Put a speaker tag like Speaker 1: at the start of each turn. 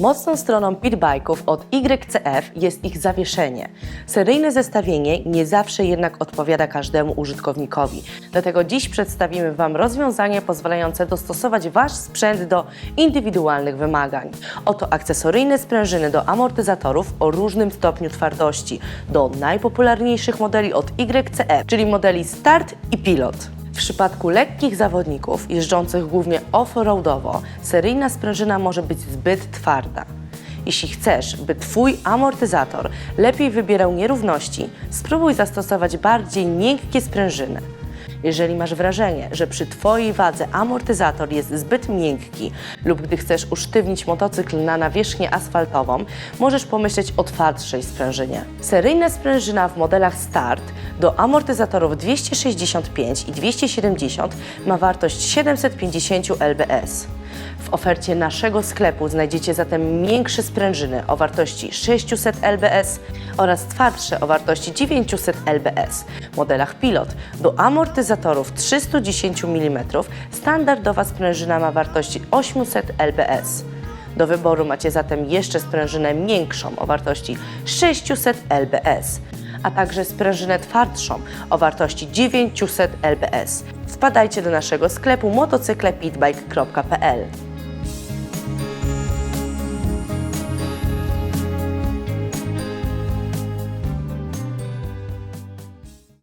Speaker 1: Mocną stroną pitbike'ów od YCF jest ich zawieszenie. Seryjne zestawienie nie zawsze jednak odpowiada każdemu użytkownikowi. Dlatego dziś przedstawimy Wam rozwiązanie pozwalające dostosować Wasz sprzęt do indywidualnych wymagań. Oto akcesoryjne sprężyny do amortyzatorów o różnym stopniu twardości do najpopularniejszych modeli od YCF, czyli modeli Start i Pilot. W przypadku lekkich zawodników jeżdżących głównie off-roadowo, seryjna sprężyna może być zbyt twarda. Jeśli chcesz, by Twój amortyzator lepiej wybierał nierówności, spróbuj zastosować bardziej miękkie sprężyny. Jeżeli masz wrażenie, że przy Twojej wadze amortyzator jest zbyt miękki lub gdy chcesz usztywnić motocykl na nawierzchnię asfaltową, możesz pomyśleć o twardszej sprężynie. Seryjna sprężyna w modelach Start do amortyzatorów 265 i 270 ma wartość 750 lbs. W ofercie naszego sklepu znajdziecie zatem większe sprężyny o wartości 600 lbs oraz twardsze o wartości 900 lbs. W modelach Pilot do amortyzatorów 310 mm standardowa sprężyna ma wartości 800 lbs. Do wyboru macie zatem jeszcze sprężynę większą o wartości 600 lbs, a także sprężynę twardszą o wartości 900 lbs. Wpadajcie do naszego sklepu motocyklepitbike.pl.